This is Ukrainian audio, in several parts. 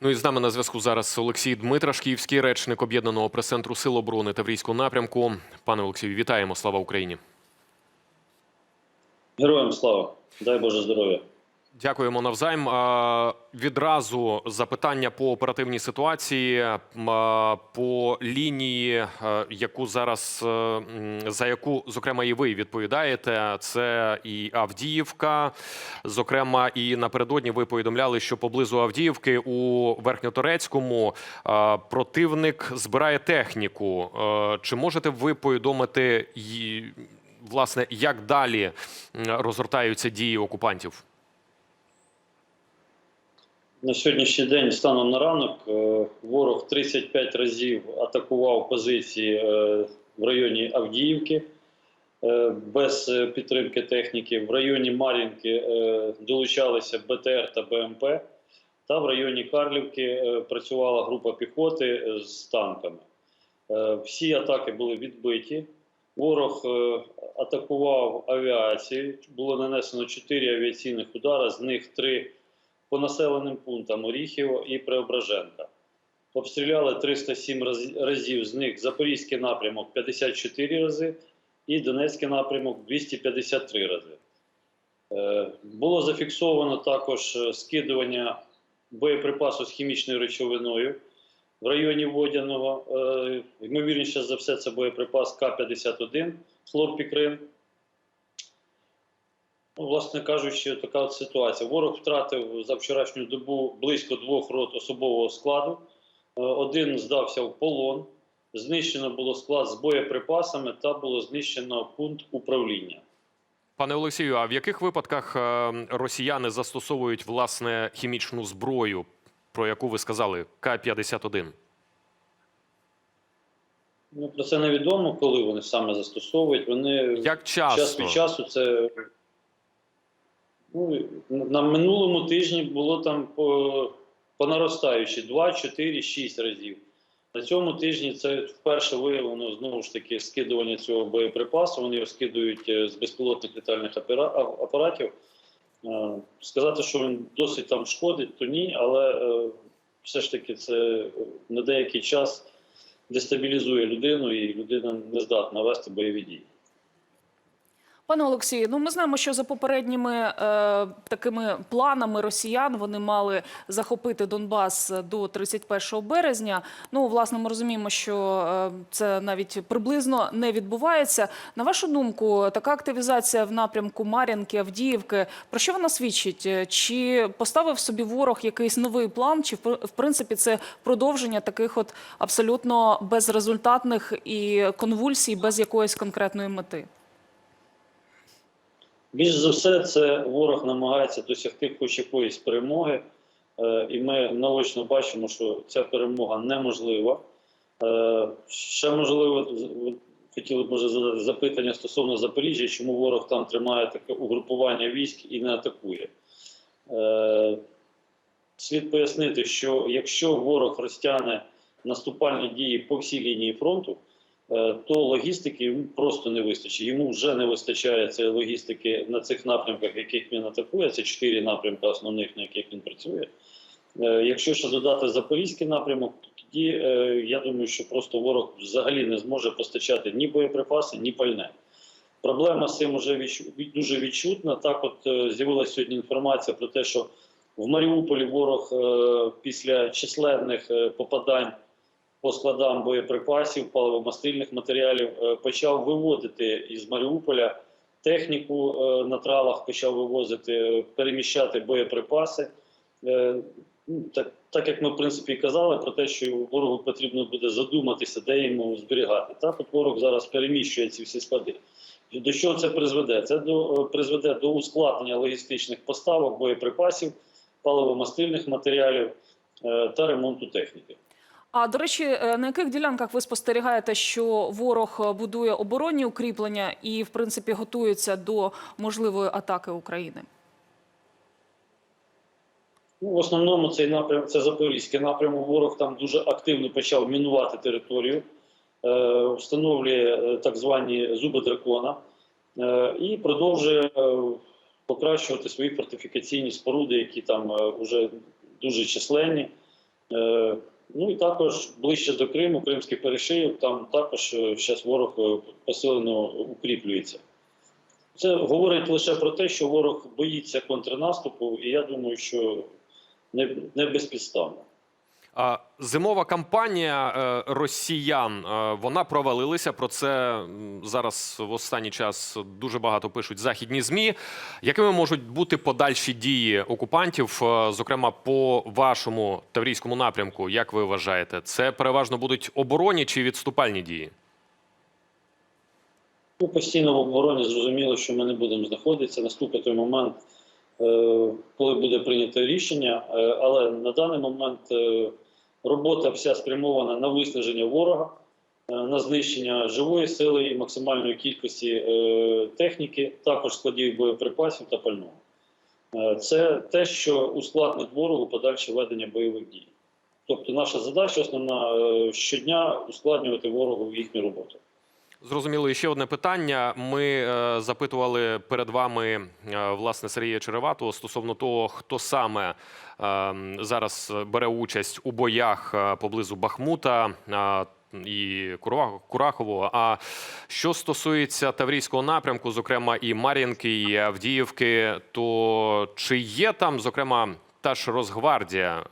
Ну і з нами на зв'язку зараз Олексій Дмитраш, київський речник об'єднаного прес-центру Сил оборони Таврійського напрямку. Пане Олексію, вітаємо! Слава Україні! Героям слава, дай Боже здоров'я. Дякуємо навзаєм. Відразу запитання по оперативній ситуації по лінії, е, яку зараз е, за яку зокрема і ви відповідаєте. Це і Авдіївка. Зокрема, і напередодні ви повідомляли, що поблизу Авдіївки у Верхньоторецькому е, противник збирає техніку. Чи можете ви повідомити власне, як далі розгортаються дії окупантів? На сьогоднішній день, станом на ранок, е, ворог 35 разів атакував позиції е, в районі Авдіївки е, без підтримки техніки. В районі Мар'їнки долучалися БТР та БМП. Та в районі Карлівки працювала група піхоти з танками. Всі атаки були відбиті. Ворог атакував авіацію. Було нанесено 4 авіаційних удари, з них 3 по населеним пунктам Оріхів і Преображенка. Обстріляли 307 разів, з них Запорізький напрямок 54 рази і Донецький напрямок 253 рази. Е, Було зафіксовано також е, скидування боєприпасу з хімічною речовиною в районі Водяного. Е, Ймовірніше за все, це боєприпас К-51, хлорпікрин. Ну, власне кажучи, така от ситуація. Ворог втратив за вчорашню добу близько двох рот особового складу. Е, Один здався в полон. Знищено було склад з боєприпасами та було знищено пункт управління. Пане Олексію, а в яких випадках е, росіяни застосовують власне хімічну зброю, про яку ви сказали, К-51? Ну, про це невідомо, коли вони саме застосовують. Вони Як час від часу це. Ну, на минулому тижні було там по, по наростаючі 2, 4, 6 разів. На цьому тижні це вперше виявлено знову ж таки скидування цього боєприпасу. Вони його скидують е, з безпілотних літальних апаратів. Е, Сказати, що він досить там шкодить, то ні, але е, все ж таки це на деякий час дестабілізує людину, і людина не здатна вести бойові дії. Пане Олексію, ну ми знаємо, що за попередніми е, такими планами росіян вони мали захопити Донбас до 31 березня. Ну, власне, ми розуміємо, що е, це навіть приблизно не відбувається. На вашу думку, така активізація в напрямку Мар'їнки, Авдіївки, про що вона свідчить? Е, Чи поставив собі ворог якийсь новий план, чи в принципі це продовження таких от абсолютно безрезультатних і конвульсій без якоїсь конкретної мети? Більш за все, це ворог намагається досягти хоч якоїсь перемоги, Е, і ми наочно бачимо, що ця перемога неможлива. Е, Ще можливо, хотіли б задати запитання стосовно Запоріжжя, чому ворог там тримає таке угрупування військ і не атакує. Е, Слід пояснити, що якщо ворог розтягне наступальні дії по всій лінії фронту, то логістики просто не вистачить. Йому вже не вистачає цієї логістики на цих напрямках, яких він атакує. Це чотири напрямки основних, на яких він працює. Е, Якщо ще додати запорізький напрямок, тоді е, я думаю, що просто ворог взагалі не зможе постачати ні боєприпаси, ні пальне. Проблема з цим вже дуже відчутна. Так, от е, з'явилася сьогодні інформація про те, що в Маріуполі ворог е, після численних е, попадань по складам боєприпасів, паливомастильних матеріалів е, почав виводити із Маріуполя техніку е, на тралах, почав вивозити, е, переміщати боєприпаси. Ну, Так, так як ми в принципі і казали про те, що ворогу потрібно буде задуматися, де йому зберігати. Так, от ворог зараз переміщує ці всі склади. До чого це призведе? Це до, призведе до ускладнення логістичних поставок, боєприпасів, паливомастильних матеріалів та ремонту техніки. А до речі, е, на яких ділянках ви спостерігаєте, що ворог е, будує оборонні укріплення і, в принципі, готується до можливої атаки України? Ну, в основному цей напрям це Запорізький напрямок. Ворог там дуже активно почав мінувати територію, е, встановлює е, так звані зуби дракона е, і продовжує е, покращувати свої фортифікаційні споруди, які там вже дуже численні. Е, Ну і також ближче до Криму, Кримський перешийок, там також зараз ворог е, посилено укріплюється. Це говорить лише про те, що ворог боїться контрнаступу, і я думаю, що не, не безпідставно. Зимова кампанія е, росіян е, вона провалилася. Про це зараз в останній час дуже багато пишуть західні змі. Якими можуть бути подальші дії окупантів, е, зокрема по вашому таврійському напрямку? Як ви вважаєте, це переважно будуть оборонні чи відступальні дії? Ну, постійно в обороні зрозуміло, що ми не будемо знаходитися. Наступить той момент, коли буде прийнято рішення. Але на даний момент робота вся спрямована на виснаження ворога, е, на знищення живої сили і максимальної кількості е, техніки, також складів боєприпасів та пального. Е, Це те, що ускладнить ворогу подальше ведення бойових дій. Тобто наша задача основна щодня ускладнювати ворогу їхню роботу. Зрозуміло, і ще одне питання. Ми е, запитували перед вами е, власне Сергія Череватого стосовно того, хто саме е, зараз бере участь у боях поблизу Бахмута. е, і Курахового. А що стосується Таврійського напрямку, зокрема і Мар'їнки, і Авдіївки, то чи є там, зокрема, та ж Росгвардія?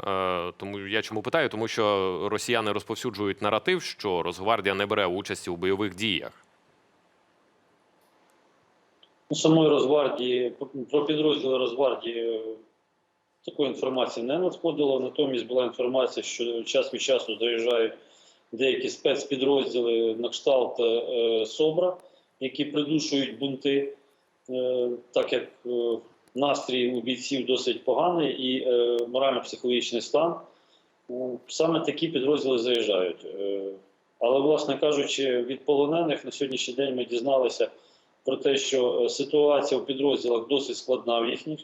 Е, Тому я чому питаю, тому що росіяни розповсюджують наратив, що Росгвардія не бере участі у бойових діях. Самої Росгвардії, про підрозділи Росгвардії е, такої інформації не надходило. Натомість була інформація, що час від часу заїжджають деякі спецпідрозділи на кшталт е, СОБРа, які придушують бунти, так як настрій у бійців досить поганий і е, морально-психологічний стан. Саме такі підрозділи заїжджають. Е, Але, власне кажучи, від полонених на сьогоднішній день ми дізналися про те, що е, ситуація в підрозділах досить складна в їхніх.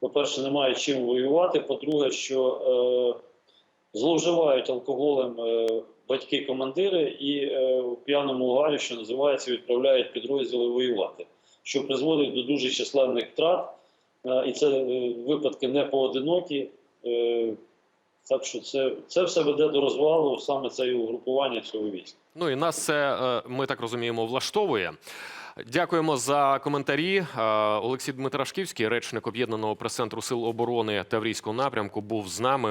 По-перше, немає чим воювати. По-друге, що е, зловживають алкоголем е, батьки-командири і е, в п'яному угарі, що називається, відправляють підрозділи воювати, що призводить до дуже численних втрат. Е, і це е, випадки не поодинокі. Е, так що це, це все веде до розвалу саме це угрупування цього війська. Ну і нас це, ми так розуміємо, влаштовує. Дякуємо за коментарі. Олексій Дмитрашківський, речник об'єднаного прес-центру сил оборони Таврійського напрямку, був з нами.